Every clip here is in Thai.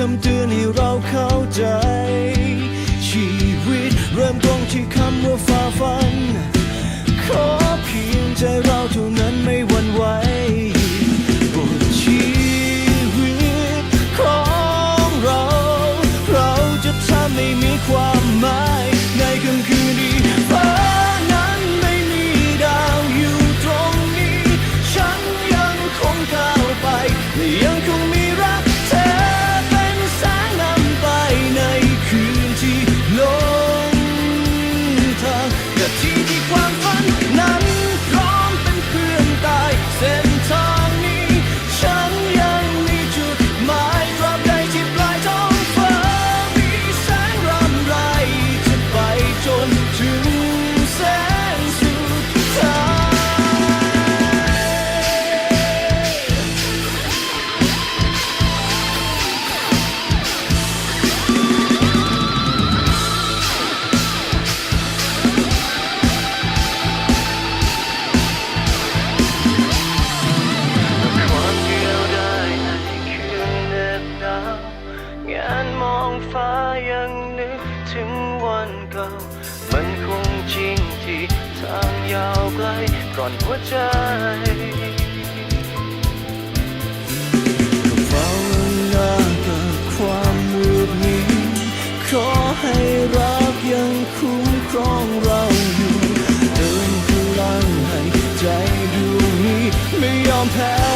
คำเตือนให้เราเข้าใจ ชีวิตเริ่มต้นที่คำว่าฝ่าฟัน ขอเพียงใจเราเท่านั้นไม่หวั่นไหว ยาวไกลก่อนหัวใจเฝ้าหน้ากับความมืดมิดขอให้รักยังคุ้มครองเราอยู่เดินพลังให้ใจดวงนี้ไม่ยอมแพ้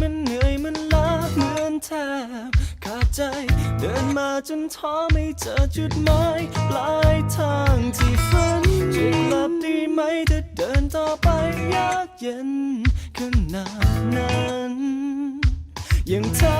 มันเหนื่อยมันล้าเหมือนแทบขาดใจ เดินมาจนท้อไม่เจอจุดหมายปลายทางที่ฝันจะกลับดีไหมถ้าเดินต่อไปยากเย็นขนาดนั้นยังท้อ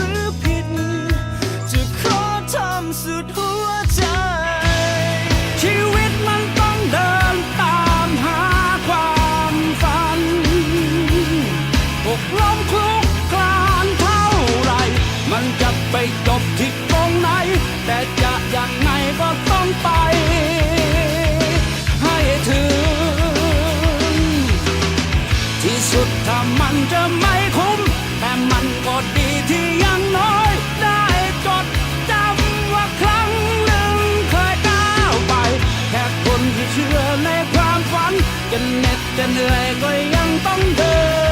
ไปจบที่ตรงไหน แต่จะยังไงก็ต้องไป ให้ถึง ที่สุดถ้ามันจะไม่คุ้ม แต่มันก็ดีที่ยังน้อย ได้จดจำว่าครั้งหนึ่งเคยก้าวไป แค่คนที่เชื่อในความฝันจะเหน็ดจะเหนื่อยก็ยังต้องเดิน